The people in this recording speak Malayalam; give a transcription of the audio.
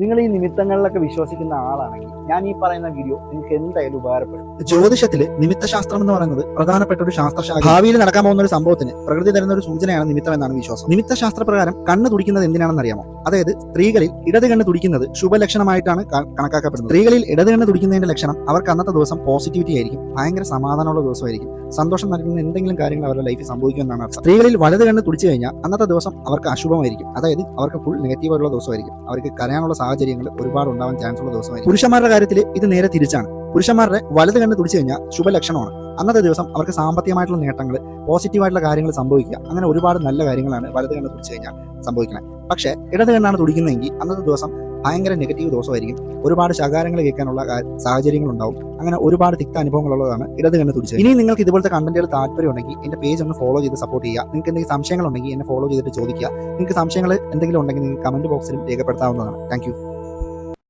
നിങ്ങൾ ഈ നിമിത്തങ്ങളിലൊക്കെ വിശ്വസിക്കുന്ന ആളാണെങ്കിൽ ഞാൻ ഈ പറയുന്ന വീഡിയോ നിങ്ങൾക്ക് എന്തായാലും ഉപകാരപ്പെടും. ജ്യോതിഷത്തിൽ നിമിത്ത ശാസ്ത്രം എന്ന് പറയുന്നത് പ്രധാനപ്പെട്ട ഒരു ശാസ്ത്രശാഖ. ഭാവിയിൽ നടക്കാൻ പോകുന്ന ഒരു സംഭവത്തിന് പ്രകൃതി തരുന്ന ഒരു സൂചനയാണ് നിമിത്തം എന്നാണ് വിശ്വാസം. നിമിത്ത ശാസ്ത്രപ്രകാരം കണ്ണ് തുടിക്കുന്നത് എന്തിനാണെന്ന് അറിയാമോ? അതായത് സ്ത്രീകളിൽ ഇടത് കണ്ണ് തുടിക്കുന്നത് ശുഭലക്ഷണമായിട്ടാണ് കണക്കാക്കപ്പെടുന്നത്. സ്ത്രീകളിൽ ഇടത് കണ്ണ് തുടിക്കുന്നതിന്റെ ലക്ഷണം അവർക്ക് അന്നത്തെ ദിവസം പോസിറ്റിവിറ്റി ആയിരിക്കും. ഭയങ്കര സമാധാനമുള്ള ദിവസമായിരിക്കും. സന്തോഷം നൽകുന്ന എന്തെങ്കിലും കാര്യങ്ങൾ അവരുടെ ലൈഫിൽ സംഭവിക്കുമെന്നാണ് അർത്ഥം. സ്ത്രീകളിൽ വലത് കണ്ണ് തുടിച്ചു കഴിഞ്ഞാൽ അന്നത്തെ ദിവസം അവർക്ക് അശുഭമായിരിക്കും. അതായത് അവർക്ക് ഫുൾ നെഗറ്റീവ് ആയിട്ടുള്ള ദിവസമായിരിക്കും. അവർക്ക് കരയാനുള്ള സാഹചര്യങ്ങൾ ഒരുപാട് ഉണ്ടാവാൻ ചാൻസ് ഉള്ള ദിവസമായിരിക്കും. പുരുഷന്മാരുടെ കാര്യത്തിൽ ഇത് നേരെ തിരിച്ചാണ്. പുരുഷന്മാരുടെ വലത് കണ്ണ് തുടിച്ചു കഴിഞ്ഞാൽ ശുഭലക്ഷണമാണ്. അന്നത്തെ ദിവസം അവർക്ക് സാമ്പത്തികമായിട്ടുള്ള നേട്ടങ്ങൾ പോസിറ്റീവായിട്ടുള്ള കാര്യങ്ങൾ സംഭവിക്കുക അങ്ങനെ ഒരുപാട് നല്ല കാര്യങ്ങളാണ് വലത് കണ്ണ് തുടിച്ചു കഴിഞ്ഞാൽ സംഭവിക്കുന്നത്. പക്ഷേ ഇടത് കണ്ണാണ് തുടിക്കുന്നതെങ്കിൽ അന്നത്തെ ദിവസം ഭയങ്കര നെഗറ്റീവ് ദോഷമായിരിക്കും ഒരുപാട് ശകാരങ്ങൾ കേൾക്കാനുള്ള സാഹചര്യങ്ങൾ ഉണ്ടാവും അങ്ങനെ ഒരുപാട് തിക്ത അനുഭവങ്ങളുള്ളതാണ്. ഇടത് കണ്ണ് തുടിച്ചത് ഇനി നിങ്ങൾക്ക് ഇതുപോലത്തെ കണ്ടന്റുകൾ താല്പര്യം ഉണ്ടെങ്കിൽ എന്റെ പേജ് ഒന്ന് ഫോളോ ചെയ്ത് സപ്പോർട്ട് ചെയ്യുക. നിങ്ങൾക്ക് എന്തെങ്കിലും സംശയങ്ങൾ ഉണ്ടെങ്കിൽ എന്നെ ഫോളോ ചെയ്തിട്ട് ചോദിക്കുക. നിങ്ങൾക്ക് സംശയങ്ങൾ എന്തെങ്കിലും ഉണ്ടെങ്കിൽ നിങ്ങൾക്ക് കമന്റ് ബോക്സിലും രേഖപ്പെടുത്താവുന്നതാണ്. താങ്ക്